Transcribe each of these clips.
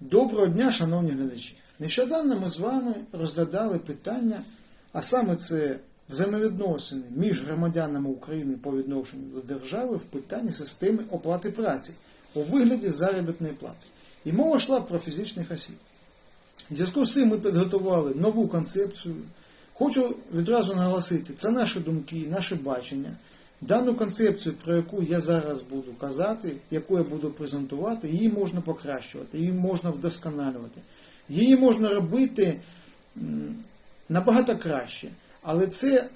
Доброго дня, шановні глядачі! Нещодавно ми з вами розглядали питання, а саме це взаємовідносини між громадянами України по відношенню до держави в питанні системи оплати праці у вигляді заробітної плати. І мова йшла про фізичних осіб. В зв'язку з цим ми підготували нову концепцію. Хочу відразу наголосити, це наші думки, наше бачення. Дану концепцію, про яку я зараз буду казати, яку я буду презентувати, її можна покращувати, її можна вдосконалювати. Її можна робити набагато краще. Але це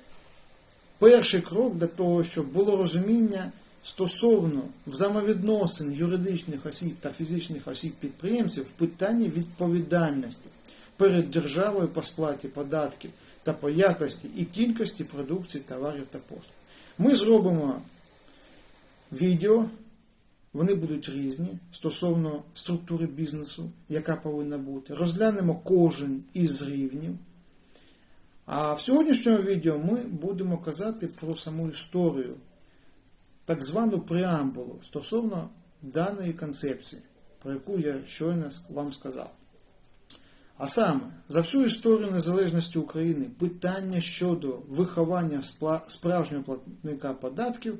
перший крок для того, щоб було розуміння стосовно взаємовідносин юридичних осіб та фізичних осіб підприємців в питанні відповідальності перед державою по сплаті податків та по якості і кількості продукції, товарів та послуг. Ми зробимо відео, вони будуть різні стосовно структури бізнесу, яка повинна бути. Розглянемо кожен із рівнів. А в сьогоднішньому відео ми будемо казати про саму історію, так звану преамбулу стосовно даної концепції, про яку я щойно вам сказав. А саме, за всю історію незалежності України питання щодо виховання справжнього платника податків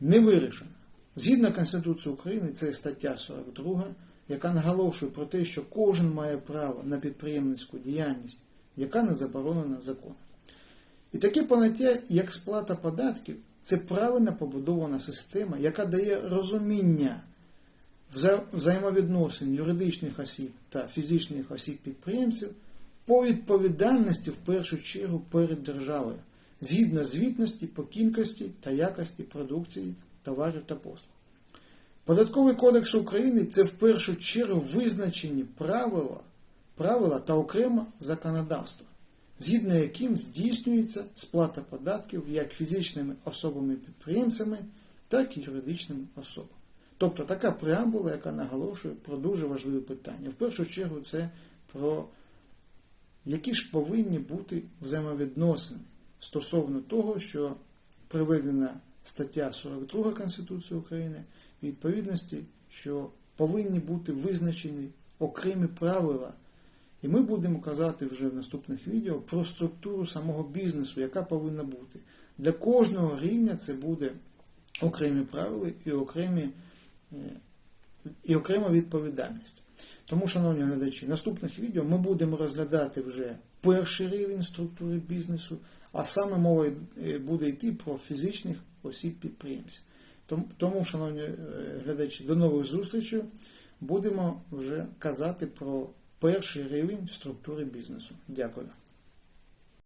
не вирішено. Згідно Конституції України, це стаття 42, яка наголошує про те, що кожен має право на підприємницьку діяльність, яка не заборонена законом. І таке поняття, як сплата податків, це правильно побудована система, яка дає розуміння взаємовідносин юридичних осіб та фізичних осіб підприємців по відповідальності в першу чергу перед державою, згідно звітності по кількості та якості продукції, товарів та послуг. Податковий кодекс України це в першу чергу визначені правила, правила та окремо законодавство, згідно яким здійснюється сплата податків як фізичними особами-підприємцями, так і юридичними особами. Тобто така преамбула, яка наголошує про дуже важливі питання. В першу чергу це про які ж повинні бути взаємовідносини стосовно того, що приведена стаття 42 Конституції України відповідності, що повинні бути визначені окремі правила. І ми будемо казати вже в наступних відео про структуру самого бізнесу, яка повинна бути. Для кожного рівня це буде окремі правила і окремі і окрема відповідальність. Тому, шановні глядачі, в наступних відео ми будемо розглядати вже перший рівень структури бізнесу, а саме мова буде йти про фізичних осіб підприємців. Тому- Тому, шановні е, глядачі, до нових зустрічей. Будемо вже казати про перший рівень структури бізнесу. Дякую.